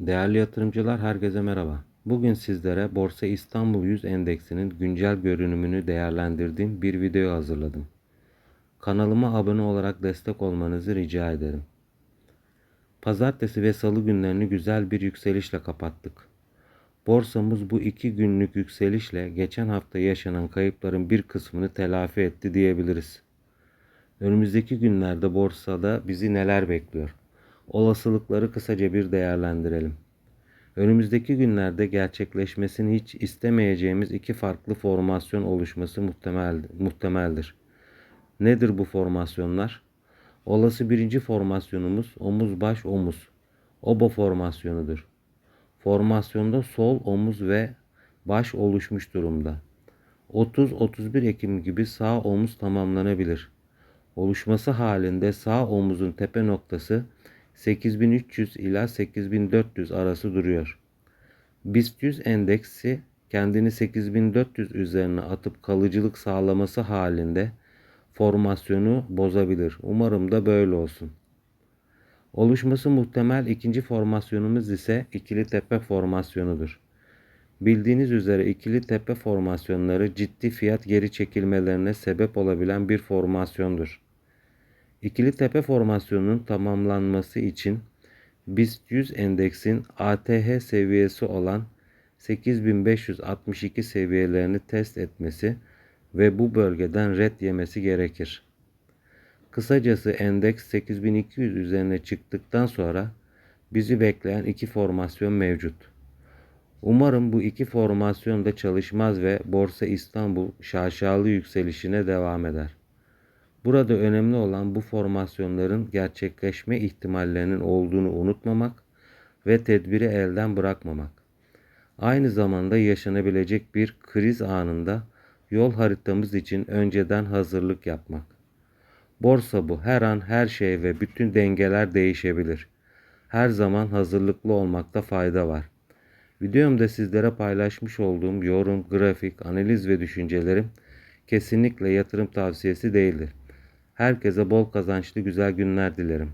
Değerli yatırımcılar herkese merhaba. Bugün sizlere Borsa İstanbul 100 endeksinin güncel görünümünü değerlendirdiğim bir video hazırladım. Kanalıma abone olarak destek olmanızı rica ederim. Pazartesi ve salı günlerini güzel bir yükselişle kapattık. Borsamız bu iki günlük yükselişle geçen hafta yaşanan kayıpların bir kısmını telafi etti diyebiliriz. Önümüzdeki günlerde borsada bizi neler bekliyor? Olasılıkları kısaca bir değerlendirelim. Önümüzdeki günlerde gerçekleşmesini hiç istemeyeceğimiz iki farklı formasyon oluşması muhtemel, muhtemeldir. Nedir bu formasyonlar? Olası birinci formasyonumuz omuz baş omuz. Obo formasyonudur. Formasyonda sol omuz ve baş oluşmuş durumda. 30-31 Ekim gibi sağ omuz tamamlanabilir. Oluşması halinde sağ omuzun tepe noktası 8300 ila 8400 arası duruyor. BIST 100 endeksi kendini 8400 üzerine atıp kalıcılık sağlaması halinde formasyonu bozabilir. Umarım da böyle olsun. Oluşması muhtemel ikinci formasyonumuz ise ikili tepe formasyonudur. Bildiğiniz üzere ikili tepe formasyonları ciddi fiyat geri çekilmelerine sebep olabilen bir formasyondur. İkili tepe formasyonunun tamamlanması için BIST 100 endeksin ATH seviyesi olan 8562 seviyelerini test etmesi ve bu bölgeden red yemesi gerekir. Kısacası endeks 8200 üzerine çıktıktan sonra bizi bekleyen iki formasyon mevcut. Umarım bu iki formasyon da çalışmaz ve Borsa İstanbul şaşalı yükselişine devam eder. Burada önemli olan bu formasyonların gerçekleşme ihtimallerinin olduğunu unutmamak ve tedbiri elden bırakmamak. Aynı zamanda yaşanabilecek bir kriz anında yol haritamız için önceden hazırlık yapmak. Borsa bu her an her şey ve bütün dengeler değişebilir. Her zaman hazırlıklı olmakta fayda var. Videomda sizlere paylaşmış olduğum yorum, grafik, analiz ve düşüncelerim kesinlikle yatırım tavsiyesi değildir. Herkese bol kazançlı güzel günler dilerim.